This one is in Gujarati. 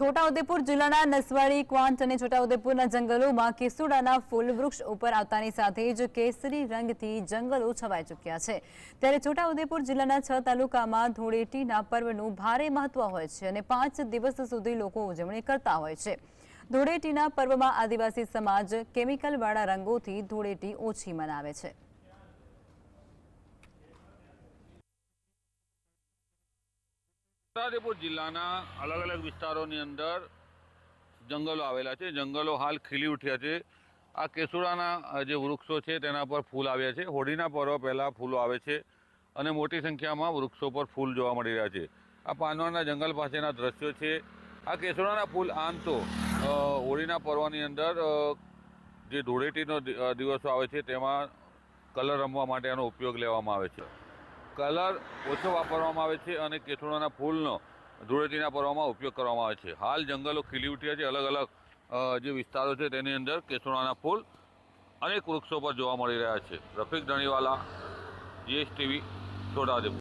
છોટાઉદેપુર જિલ્લાના નસવાડી, ક્વાંટ અને છોટાઉદેપુરના જંગલોમાં કેસુડાના ફૂલ વૃક્ષ ઉપર આવતાની સાથે જ કેસરી રંગથી જંગલો છવાઈ ચૂક્યા છે. ત્યારે છોટાઉદેપુર જિલ્લાના છ તાલુકામાં ધૂળેટીના પર્વનું ભારે મહત્વ હોય છે અને પાંચ દિવસ સુધી લોકો ઉજવણી કરતા હોય છે. ધૂળેટીના પર્વમાં આદિવાસી સમાજ કેમિકલવાળા રંગોથી ધૂળેટી ઓછી મનાવે છે. છોટાઉદેપુર જિલ્લાના અલગ અલગ વિસ્તારોની અંદર જંગલો આવેલા છે. જંગલો હાલ ખીલી ઉઠ્યા છે. આ કેસુડાના જે વૃક્ષો છે તેના પર ફૂલ આવ્યા છે. હોળીના પર્વ પહેલાં ફૂલો આવે છે અને મોટી સંખ્યામાં વૃક્ષો પર ફૂલ જોવા મળી રહ્યા છે. આ પાનવાના જંગલ પાસેના દ્રશ્યો છે. આ કેસુડાના ફૂલ આમ તો હોળીના પર્વની અંદર જે ધૂળેટીનો દિવસો આવે છે તેમાં કલર રમવા માટે આનો ઉપયોગ લેવામાં આવે છે. કલર ઓછો વાપરવામાં આવે છે અને કેસુડાના ફૂલનો ધૂળેટીના પર્વમાં ઉપયોગ કરવામાં આવે છે. હાલ જંગલો ખીલી ઉઠ્યા છે. અલગ અલગ જે વિસ્તારો છે તેની અંદર કેસુડાના ફૂલ અનેક વૃક્ષો પર જોવા મળી રહ્યા છે. રફીક ધણીવાલા, જીએસટીવી છોટાઉદેપુર